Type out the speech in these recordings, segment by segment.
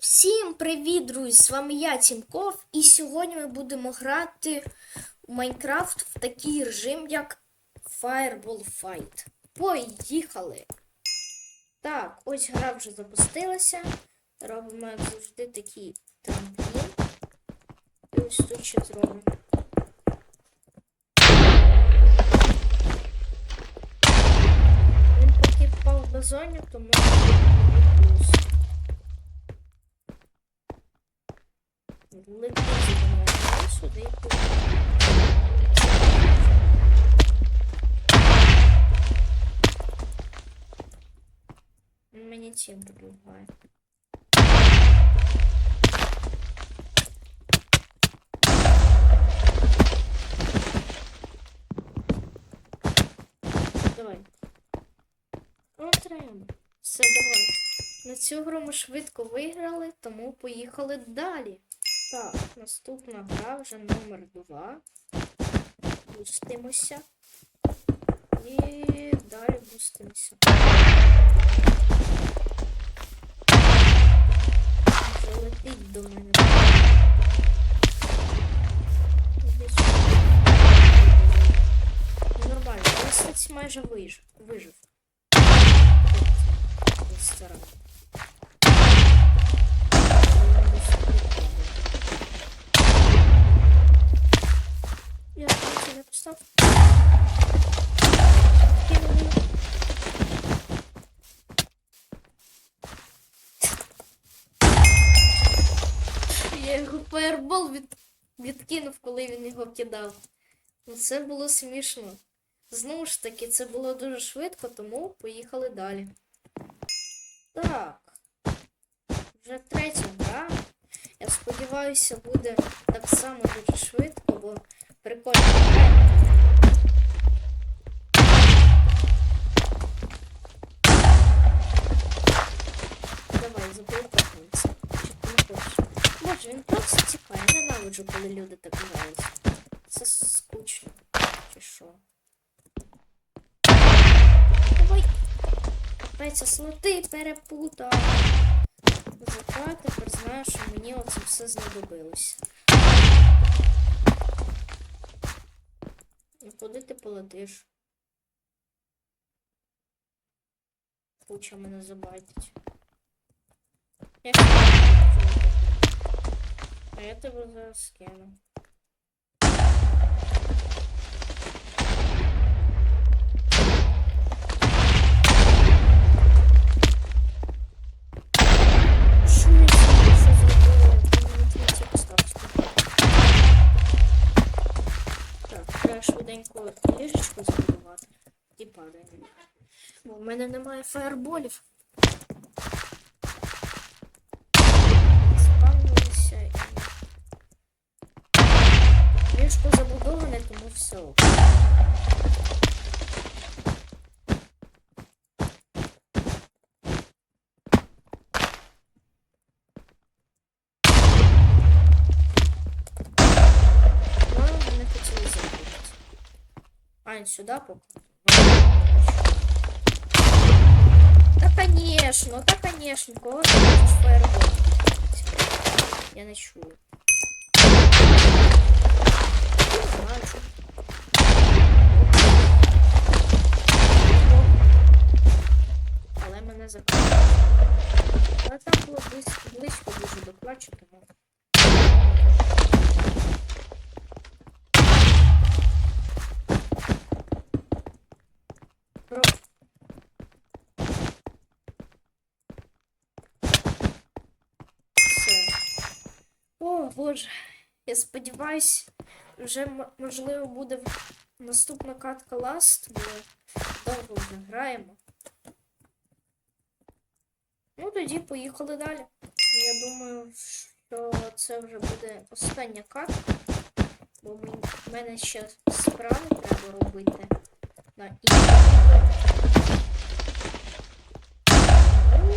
Всім привіт, друзі! З вами я, Тімков, і сьогодні ми будемо грати у Майнкрафт в такий режим, як Fireball Fight. Поїхали! Так, ось гра вже запустилася. Робимо, як завжди, такий трамплін. І ось тут ще зробимо. Він поки впав в базоні, тому Летить сюди. Мені цим допомагає. Давай. Все, давай. На цю гру ми швидко виграли, тому поїхали далі. Так, наступна гра вже номер 2. Бустимося. І далі бустимося. Вже до мене. Нормально, я майже вижив. Відкинув, коли він його кидав. Ну це було смішно. Знову ж таки, це було дуже швидко, тому поїхали далі. Так. Вже третя гра. Я сподіваюся, буде так само дуже швидко, бо прикольно гра. Давай, забери кохнеться. Чи ти не хочеш? Боже, він просто тікає. Я ненавиджу, коли люди так грають. Це скучно. Чи що? Давай. Капець, слоти перепутав. Зато тепер знаю, що мені оце все знадобилося. І куди ти полетиш? Куча мене забайтить. Я тебе зараз скину. Швиденько ліжечку забудувати і падаємо. Бо в мене немає фаерболів. Ліжко забудоване, тому все. ок. Ну, мене хотіли забути. Ань, сюди поки. Та конечно, та конечно, кого ти хочеш фаербол? Я не Але мене закрили. Але там було близько, близько дуже до плачу, тому. Боже. Я сподіваюсь, вже можливо буде наступна катка ласт, бо довго вже граємо. Ну, тоді поїхали далі. Я думаю, що це вже буде остання катка, бо в мене ще справи треба робити на відео. Ну,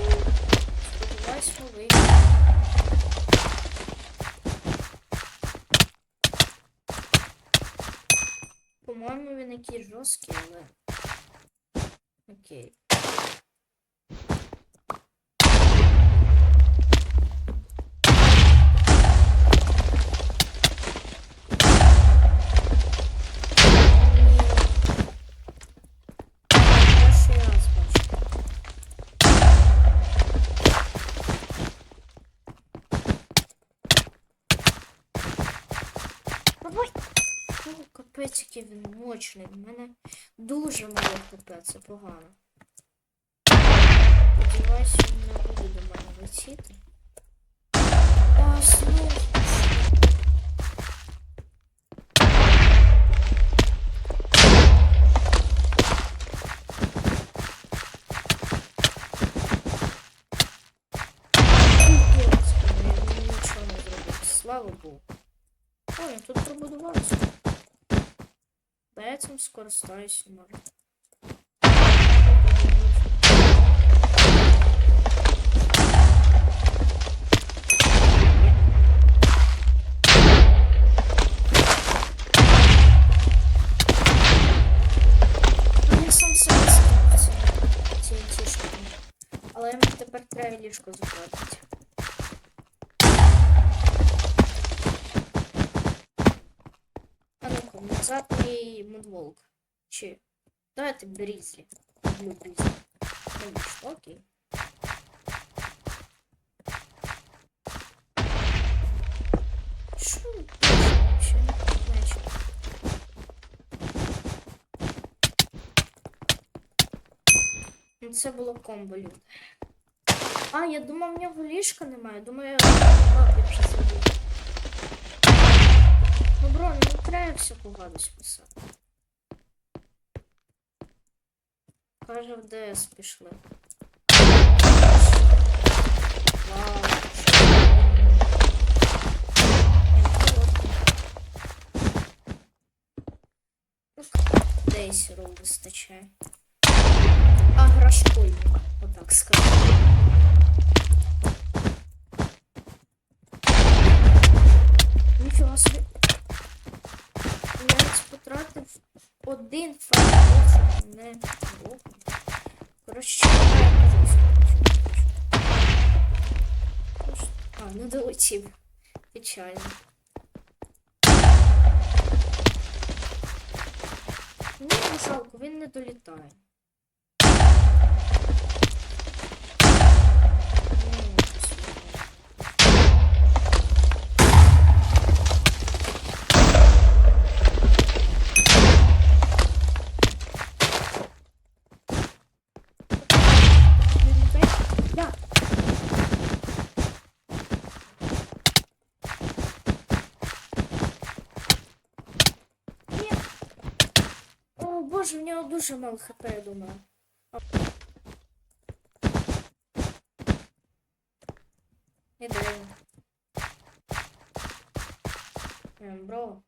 Сподіваюсь, ми вийдемо. По-моєму, він який жорсткий, але. Окей. Капець, він мощний. У мене дуже мало хп, це погано. Сподіваюсь, він не буде до мене летіти. А, Цим скористаюся, може. Ну, Я. Але мені тепер треба ліжко закладати. А мій мудволк. Чи. Давайте брізлі. Люблю брізлі. Конечно, окей. Що ви не значить? Ну, Це було комбо люди. А, я думав, в нього ліжка немає. Думаю, я. Ну, бро, не треба всяку гадость писати. Каже, в ДС пішли. Вау. Десь рол вистачає. Агрошкольник, отак скажу. Нічого собі. Один факт, не було. Коротше, я А, не долетів. Печально. Ну, жалко, він не долітає. Ну, посмотрим. Да. Ні. О, боже, в нього дуже мало хп, я думаю. А. Іде. Ем, Бро,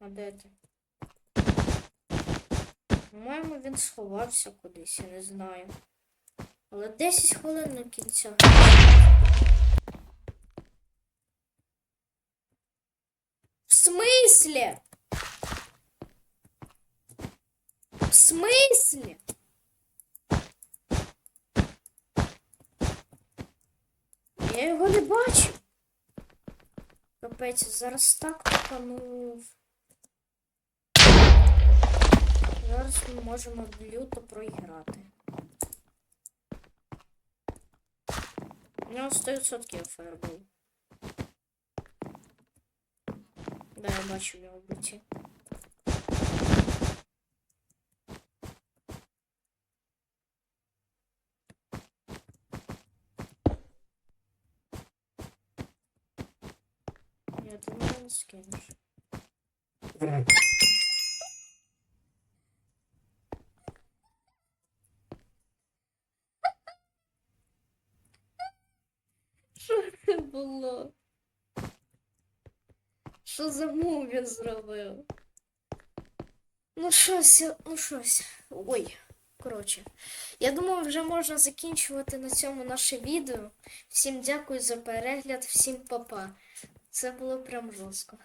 а де ти? По-моєму, він сховався кудись, я не знаю. Але 10 хвилин до кінця. В смысле? В смысле? Я його не бачу. Капець, зараз так тупанув. Зараз ми можемо люто проіграти. У нього 100% фаербол. Да, я бачу в Я думаю, не скинеш. Що це було? Що за мув він зробив? Ну щось, ну щось. Ой. Коротше, я думаю, вже можна закінчувати на цьому наше відео. Всім дякую за перегляд, всім па-па. Це було прям жорстко.